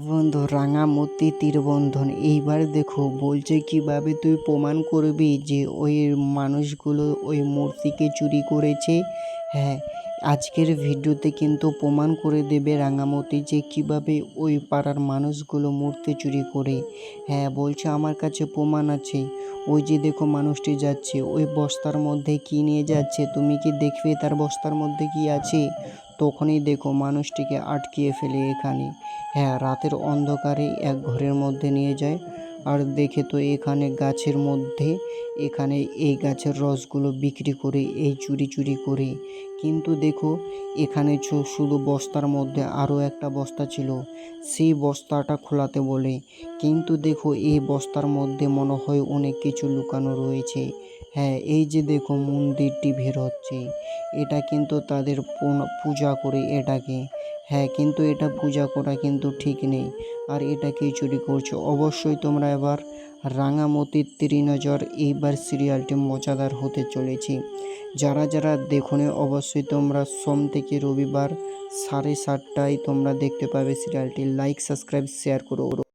বন্ধু রাঙামতি তীরবন্ধন। এইবার দেখো, বলছে কীভাবে তুই প্রমাণ করবি যে ওই মানুষগুলো ওই মূর্তিকে চুরি করেছে? হ্যাঁ আজকের ভিডিওতে কিন্তু প্রমাণ করে দেবে রাঙামতি যে কীভাবে ওই পাড়ার মানুষগুলো মূর্তি চুরি করে। হ্যাঁ বলছে আমার কাছে প্রমাণ আছে। ওই যে দেখো মানুষটি যাচ্ছে, ওই বস্তার মধ্যে কি নিয়ে যাচ্ছে? তুমি কি দেখবে তার বস্তার মধ্যে কি আছে? তখনই দেখো মানুষটিকে আটকিয়ে ফেলে এখানে। হ্যাঁ রাতের অন্ধকারে এক ঘরের মধ্যে নিয়ে যায়। আর দেখে তো এখানে গাছের মধ্যে, এখানে এই গাছের রসগুলো বিক্রি করে, এই চুরি চুরি করে। কিন্তু দেখো, এখানে শুধু বস্তার মধ্যে আরও একটা বস্তা ছিল। সেই বস্তাটা খোলাতে বলে। কিন্তু দেখো, এই বস্তার মধ্যে মনে হয় অনেক কিছু লুকানো রয়েছে। হ্যাঁ এই যে দেখো, মন্দিরটি বের হচ্ছে। এটা কিন্তু তাদের পূজা করে এটাকে। হ্যাঁ কিন্তু এটা পূজা করা কিন্তু ঠিক নেই। আর এটা এটাকেই চুরি করছ? অবশ্যই তোমরা এবার রাঙামতির ত্রিনজর এইবার সিরিয়ালটি মজাদার হতে চলেছি। যারা যারা দেখুনে অবশ্যই তোমরা সোম থেকে রবিবার সাড়ে সাতটায় তোমরা দেখতে পাবে সিরিয়ালটি। লাইক, সাবস্ক্রাইব, শেয়ার করো।